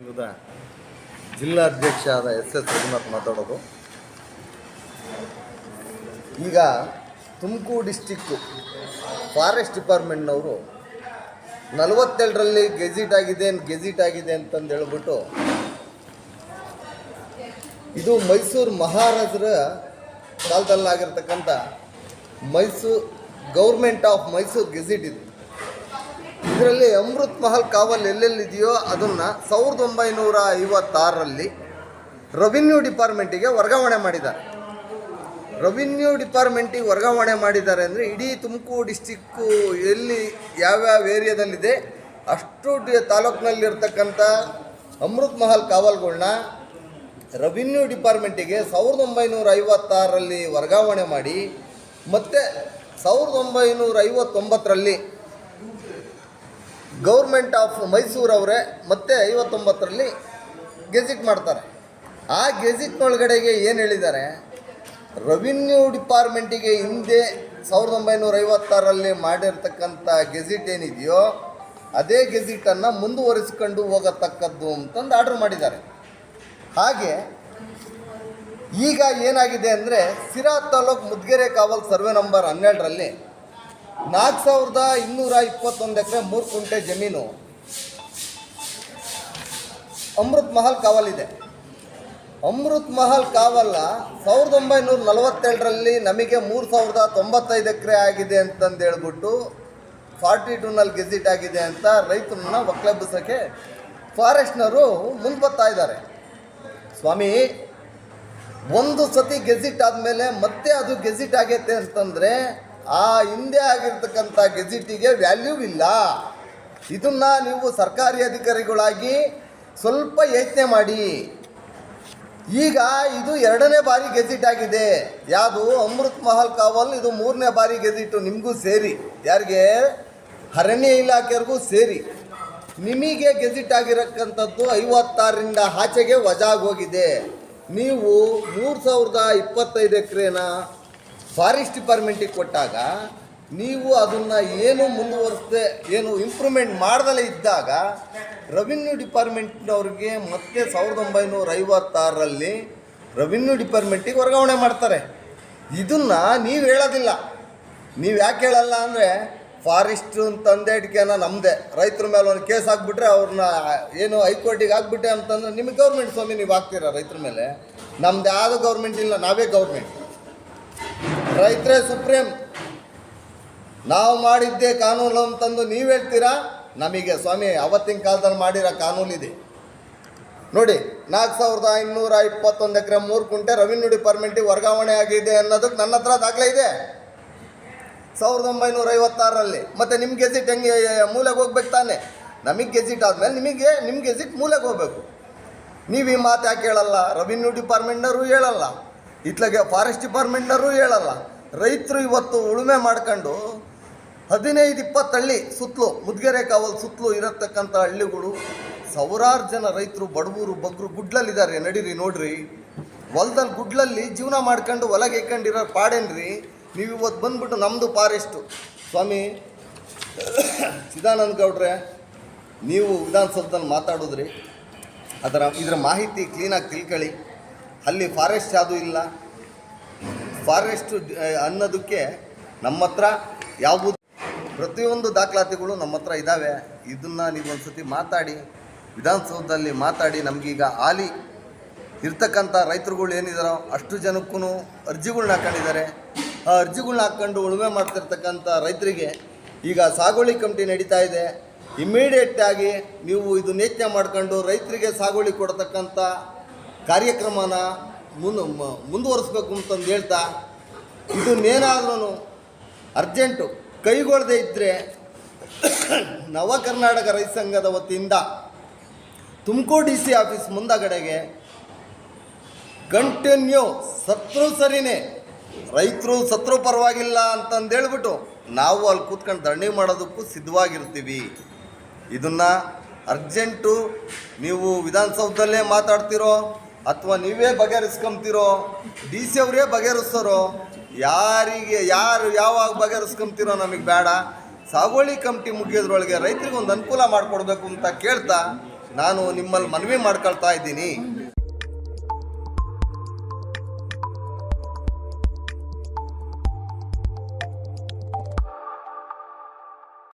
ಸಂಘದ ಜಿಲ್ಲಾಧ್ಯಕ್ಷ ಆದ ಎಸ್ ಎಸ್ ರಘುನಾಥ್ ಮಾತಾಡೋದು. ಈಗ ತುಮಕೂರು ಡಿಸ್ಟಿಕ್ಕು ಫಾರೆಸ್ಟ್ ಡಿಪಾರ್ಟ್ಮೆಂಟ್ನವರು ನಲವತ್ತೆರಡರಲ್ಲಿ ಗೆಜಿಟ್ ಆಗಿದೆ ಗೆಜಿಟ್ ಆಗಿದೆ ಅಂತಂದು ಹೇಳ್ಬಿಟ್ಟು ಇದು ಮೈಸೂರು ಮಹಾರಾಜರ ಕಾಲದಲ್ಲಾಗಿರ್ತಕ್ಕಂಥ Mysuru government of Mysuru gazette ಇದು. ಇದರಲ್ಲಿ ಅಮೃತ್ ಮಹಲ್ ಕಾವಲ್ ಎಲ್ಲೆಲ್ಲಿದೆಯೋ ಅದನ್ನು ಸಾವಿರದ ಒಂಬೈನೂರ ಐವತ್ತಾರರಲ್ಲಿ ರೆವಿನ್ಯೂ ಡಿಪಾರ್ಟ್ಮೆಂಟಿಗೆ ವರ್ಗಾವಣೆ ಮಾಡಿದ್ದಾರೆ. ರೆವಿನ್ಯೂ ಡಿಪಾರ್ಟ್ಮೆಂಟಿಗೆ ವರ್ಗಾವಣೆ ಮಾಡಿದ್ದಾರೆ ಅಂದರೆ ಇಡೀ ತುಮಕೂರು ಡಿಸ್ಟಿಕ್ಕು ಎಲ್ಲಿ ಯಾವ್ಯಾವ ಏರಿಯಾದಲ್ಲಿದೆ ಅಷ್ಟು ಡಿ ತಾಲೂಕಿನಲ್ಲಿರ್ತಕ್ಕಂಥ ಅಮೃತ್ ಮಹಲ್ ಕಾವಲ್ಗಳನ್ನ ರೆವಿನ್ಯೂ ಡಿಪಾರ್ಟ್ಮೆಂಟಿಗೆ ಸಾವಿರದ ಒಂಬೈನೂರ ಐವತ್ತಾರರಲ್ಲಿ ವರ್ಗಾವಣೆ ಮಾಡಿ, ಮತ್ತು ಸಾವಿರದ ಒಂಬೈನೂರ ಐವತ್ತೊಂಬತ್ತರಲ್ಲಿ ಗೌರ್ಮೆಂಟ್ ಆಫ್ ಮೈಸೂರವರೇ ಮತ್ತೆ ಐವತ್ತೊಂಬತ್ತರಲ್ಲಿ ಗೆಜಿಟ್ ಮಾಡ್ತಾರೆ. ಆ ಗೆಜಿಟ್ನೊಳಗಡೆಗೆ ಏನು ಹೇಳಿದ್ದಾರೆ? ರೆವಿನ್ಯೂ ಡಿಪಾರ್ಟ್ಮೆಂಟಿಗೆ ಹಿಂದೆ ಸಾವಿರದ ಒಂಬೈನೂರ ಐವತ್ತಾರರಲ್ಲಿ ಮಾಡಿರ್ತಕ್ಕಂಥ ಗೆಜಿಟ್ ಏನಿದೆಯೋ, ಅದೇ ಗೆಜಿಟನ್ನು ಮುಂದುವರಿಸ್ಕೊಂಡು ಹೋಗತಕ್ಕದ್ದು ಅಂತಂದು ಆರ್ಡರ್ ಮಾಡಿದ್ದಾರೆ. ಹಾಗೆ ಈಗ ಏನಾಗಿದೆ ಅಂದರೆ, ಸಿರಾ ತಾಲೂಕು ಮುದ್ಗೆರೆ ಕಾವಲ್ ಸರ್ವೆ ನಂಬರ್ ಹನ್ನೆರಡರಲ್ಲಿ ನಾಲ್ಕು ಸಾವಿರದ ಇನ್ನೂರ ಇಪ್ಪತ್ತೊಂದು ಎಕರೆ ಮೂರು ಕುಂಟೆ ಜಮೀನು. ಅಮೃತ್ ಮಹಲ್ ಕಾವಲಿದೆ ಅಮೃತ್ ಮಹಲ್ ಕಾವಲ್ಲ ಸಾವಿರದ ಒಂಬೈನೂರ ನಲವತ್ತೆರಡರಲ್ಲಿ ನಮಗೆ ಮೂರು ಸಾವಿರದ ತೊಂಬತ್ತೈದು ಎಕರೆ ಆಗಿದೆ ಅಂತಂದು ಹೇಳ್ಬಿಟ್ಟು ಫಾರ್ಟಿ ಟೂನಲ್ಲಿ ಗೆಜಿಟ್ ಆಗಿದೆ ಅಂತ ರೈತರನ್ನ ಒಕ್ಕಲೆಬ್ಬಿಸೋಕ್ಕೆ ಫಾರೆಸ್ಟ್ನವರು ಮುಂದೆ ಬರ್ತಾ ಇದ್ದಾರೆ. ಸ್ವಾಮಿ, ಒಂದು ಸತಿ ಗೆಜಿಟ್ ಆದಮೇಲೆ ಮತ್ತೆ ಅದು ಗೆಜಿಟ್ ಆಗೈತೆ ಅಂತಂದರೆ ಆ ಹಿಂದೆ ಆಗಿರ್ತಕ್ಕಂಥ ಗೆಜೆಟಿಗೆ ವ್ಯಾಲ್ಯೂ ಇಲ್ಲ. ಇದನ್ನು ನೀವು ಸರ್ಕಾರಿ ಅಧಿಕಾರಿಗಳಾಗಿ ಸ್ವಲ್ಪ ಯೋಚನೆ ಮಾಡಿ. ಈಗ ಇದು ಎರಡನೇ ಬಾರಿ ಗೆಜೆಟ್ ಆಗಿದೆ. ಯಾವುದು? ಅಮೃತ್ ಮಹಲ್ ಕಾವಲ್, ಇದು ಮೂರನೇ ಬಾರಿ ಗೆಜೆಟು ನಿಮಗೂ ಸೇರಿ. ಯಾರಿಗೆ? ಅರಣ್ಯ ಇಲಾಖೆಯವ್ರಿಗೂ ಸೇರಿ. ನಿಮಗೆ ಗೆಜೆಟ್ ಆಗಿರಕ್ಕಂಥದ್ದು ಐವತ್ತಾರರಿಂದ ಆಚೆಗೆ ವಜಾಗೋಗಿದೆ. ನೀವು ಮೂರು ಸಾವಿರದ ಇಪ್ಪತ್ತೈದು ಎಕರೆನ? ಫಾರೆಸ್ಟ್ ಡಿಪಾರ್ಟ್ಮೆಂಟಿಗೆ ಕೊಟ್ಟಾಗ ನೀವು ಅದನ್ನು ಏನು ಮುಂದುವರಿಸದೆ, ಏನು ಇಂಪ್ರೂವ್ಮೆಂಟ್ ಮಾಡ್ದಲೇ ಇದ್ದಾಗ ರೆವಿನ್ಯೂ ಡಿಪಾರ್ಟ್ಮೆಂಟ್ನವ್ರಿಗೆ ಮತ್ತೆ ಸಾವಿರದ ಒಂಬೈನೂರ ಐವತ್ತಾರರಲ್ಲಿ ರೆವಿನ್ಯೂ ಡಿಪಾರ್ಟ್ಮೆಂಟಿಗೆ ವರ್ಗಾವಣೆ ಮಾಡ್ತಾರೆ. ಇದನ್ನು ನೀವು ಹೇಳೋದಿಲ್ಲ. ನೀವು ಯಾಕೆ ಹೇಳಲ್ಲ ಅಂದರೆ ಫಾರೆಸ್ಟ್ ತಂದೆಟಿಕೆನ ನಮ್ಮದೇ ರೈತರ ಮೇಲೆ ಒಂದು ಕೇಸ್ ಹಾಕ್ಬಿಟ್ರೆ ಅವ್ರನ್ನ ಏನು ಹೈಕೋರ್ಟಿಗೆ ಹಾಕ್ಬಿಟ್ಟೆ ಅಂತಂದ್ರೆ ನಿಮಗೆ ಗೌರ್ಮೆಂಟ್ ಸ್ವಾಮಿ ನೀವು ಹಾಕ್ತೀರಾ ರೈತರ ಮೇಲೆ? ನಮ್ದು ಯಾವುದು ಗೌರ್ಮೆಂಟ್ ಇಲ್ಲ, ನಾವೇ ಗೌರ್ಮೆಂಟ್ ರೈತರೇ ಸುಪ್ರೀಂ, ನಾವು ಮಾಡಿದ್ದೇ ಕಾನೂನು ಅಂತಂದು ನೀವು ಹೇಳ್ತೀರಾ? ನಮಗೆ ಸ್ವಾಮಿ, ಅವತ್ತಿನ ಕಾಲದಲ್ಲಿ ಮಾಡಿರೋ ಇದೆ. ನೋಡಿ, ನಾಲ್ಕು ಸಾವಿರದ ಐನೂರ ಇಪ್ಪತ್ತೊಂದು ಎಕರೆ ಮೂರು ಕುಂಟೆ ರೆವಿನ್ಯೂ ಡಿಪಾರ್ಟ್ಮೆಂಟಿಗೆ ವರ್ಗಾವಣೆ ಆಗಿದೆ ಅನ್ನೋದಕ್ಕೆ ನನ್ನ ಹತ್ರ ದಾಖಲೆ ಇದೆ. ಸಾವಿರದ ಒಂಬೈನೂರ ಐವತ್ತಾರರಲ್ಲಿ. ಮತ್ತು ನಿಮ್ಮ ಗೆಜಿಟ್ ಹೆಂಗೆ ಮೂಲೆಗೆ ಹೋಗ್ಬೇಕು ತಾನೆ? ನಮಗೆ ಗೆಜಿಟ್ ಆದಮೇಲೆ ನಿಮಗೆ ನಿಮ್ಮ ಗೆಜಿಟ್ ಮೂಲೆಗೆ ಹೋಗ್ಬೇಕು. ನೀವು ಈ ಮಾತು ಯಾಕೆ ಹೇಳಲ್ಲ? ರೆವಿನ್ಯೂ ಡಿಪಾರ್ಟ್ಮೆಂಟ್ನವರು ಹೇಳಲ್ಲ. ಇತ್ಲಾಗೆ ಫಾರೆಸ್ಟ್ ಡಿಪಾರ್ಟ್ಮೆಂಟ್ನವರು ಹೇಳಲ್ಲ. ರೈತರು ಇವತ್ತು ಉಳುಮೆ ಮಾಡ್ಕೊಂಡು ಹದಿನೈದು ಇಪ್ಪತ್ತು ಹಳ್ಳಿ ಸುತ್ತಲೂ ಮುದ್ಗೆರೆ ಕಾವಲ್ ಸುತ್ತಲೂ ಇರತಕ್ಕಂಥ ಹಳ್ಳಿಗಳು, ಸಾವಿರಾರು ಜನ ರೈತರು, ಬಡವರು ಬಗ್ಗರು ಗುಡ್ಲಲ್ಲಿದ್ದಾರೆ. ನಡೀರಿ, ನೋಡ್ರಿ. ಹೊಲದಲ್ಲಿ ಗುಡ್ಲಲ್ಲಿ ಜೀವನ ಮಾಡ್ಕೊಂಡು ಹೊಲಗೆ ಇಕ್ಕೊಂಡಿರೋ ಪಾಡೇನ್ರಿ? ನೀವು ಇವತ್ತು ಬಂದ್ಬಿಟ್ಟು ನಮ್ಮದು ಫಾರೆಸ್ಟು ಸ್ವಾಮಿ, ಚಿದಾನಂದ ಗೌಡ್ರೆ, ನೀವು ವಿಧಾನಸೌಧದಲ್ಲಿ ಮಾತಾಡಿದ್ರಿ. ಅದರ, ಇದರ ಮಾಹಿತಿ ಕ್ಲೀನಾಗಿ ತಿಳ್ಕೊಳ್ಳಿ ಅಲ್ಲಿ ಫಾರೆಸ್ಟ್ ಯಾವುದೂ ಇಲ್ಲ. ಫಾರೆಸ್ಟು ಅನ್ನೋದಕ್ಕೆ ನಮ್ಮ ಹತ್ರ ಯಾವುದು ಪ್ರತಿಯೊಂದು ದಾಖಲಾತಿಗಳು ನಮ್ಮ ಹತ್ರ ಇದ್ದಾವೆ ಇದನ್ನು ನೀವು ಒಂದು ಸತಿ ಮಾತಾಡಿ, ವಿಧಾನಸೌಧದಲ್ಲಿ ಮಾತಾಡಿ, ನಮಗೀಗ ಆಲಿ ಇರ್ತಕ್ಕಂಥ ರೈತರುಗಳು ಏನಿದಾರೋ ಅಷ್ಟು ಜನಕ್ಕೂ ಅರ್ಜಿಗಳ್ನ ಹಾಕೊಂಡಿದ್ದಾರೆ. ಆ ಅರ್ಜಿಗಳ್ನ ಹಾಕ್ಕೊಂಡು ಉಳುಮೆ ಮಾಡ್ತಿರ್ತಕ್ಕಂಥ ರೈತರಿಗೆ ಈಗ ಸಾಗುವಳಿ ಕಮಿಟಿ ನಡೀತಾ ಇದೆ. ಇಮ್ಮಿಡಿಯೇಟ್ ಆಗಿ ನೀವು ಇದು ಯೋಚನೆ ಮಾಡ್ಕೊಂಡು ರೈತರಿಗೆ ಸಾಗುವಳಿ ಕೊಡ್ತಕ್ಕಂಥ ಕಾರ್ಯಕ್ರಮನ ಮುನ್ ಮುಂದುವರಿಸ್ಬೇಕು ಅಂತಂದು ಹೇಳ್ತಾ ಇದನ್ನೇನಾದ್ರೂ ಅರ್ಜೆಂಟು ಕೈಗೊಳ್ಳದೆ ಇದ್ದರೆ ನವ ಕರ್ನಾಟಕ ರೈತ ಸಂಘದ ವತಿಯಿಂದ ತುಮಕೂರು ಡಿ ಸಿ ಆಫೀಸ್ ಮುಂದಗಡೆಗೆ ಕಂಟಿನ್ಯೂ ಸತ್ರು ಸರಿನೇ, ರೈತರು ಸತ್ರು ಪರವಾಗಿಲ್ಲ ಅಂತಂದು ಹೇಳ್ಬಿಟ್ಟು ನಾವು ಅಲ್ಲಿ ಕೂತ್ಕೊಂಡು ಧರಣಿ ಮಾಡೋದಕ್ಕೂ ಸಿದ್ಧವಾಗಿರ್ತೀವಿ. ಇದನ್ನು ಅರ್ಜೆಂಟು ನೀವು ವಿಧಾನಸೌಧದಲ್ಲೇ ಮಾತಾಡ್ತಿರೋ ಅಥವಾ ನೀವೇ ಬಗೆಹರಿಸ್ಕೊಂತೀರೋ ಡಿ ಸಿ ಅವರೇ ಬಗೆಹರಿಸ್ತಾರೋ, ಯಾರಿಗೆ, ಯಾರು ಯಾವಾಗ ಬಗೆಹರಿಸ್ಕೊಂತೀರೋ ನಮಗೆ ಬೇಡ. ಸಾಗುವಳಿ ಕಮಿಟಿ ಮುಗಿಯೋದ್ರೊಳಗೆ ರೈತರಿಗೆ ಒಂದು ಅನುಕೂಲ ಮಾಡಿಕೊಡ್ಬೇಕು ಅಂತ ಕೇಳ್ತಾ ನಾನು ನಿಮ್ಮಲ್ಲಿ ಮನವಿ ಮಾಡ್ಕೊಳ್ತಾ ಇದ್ದೀನಿ.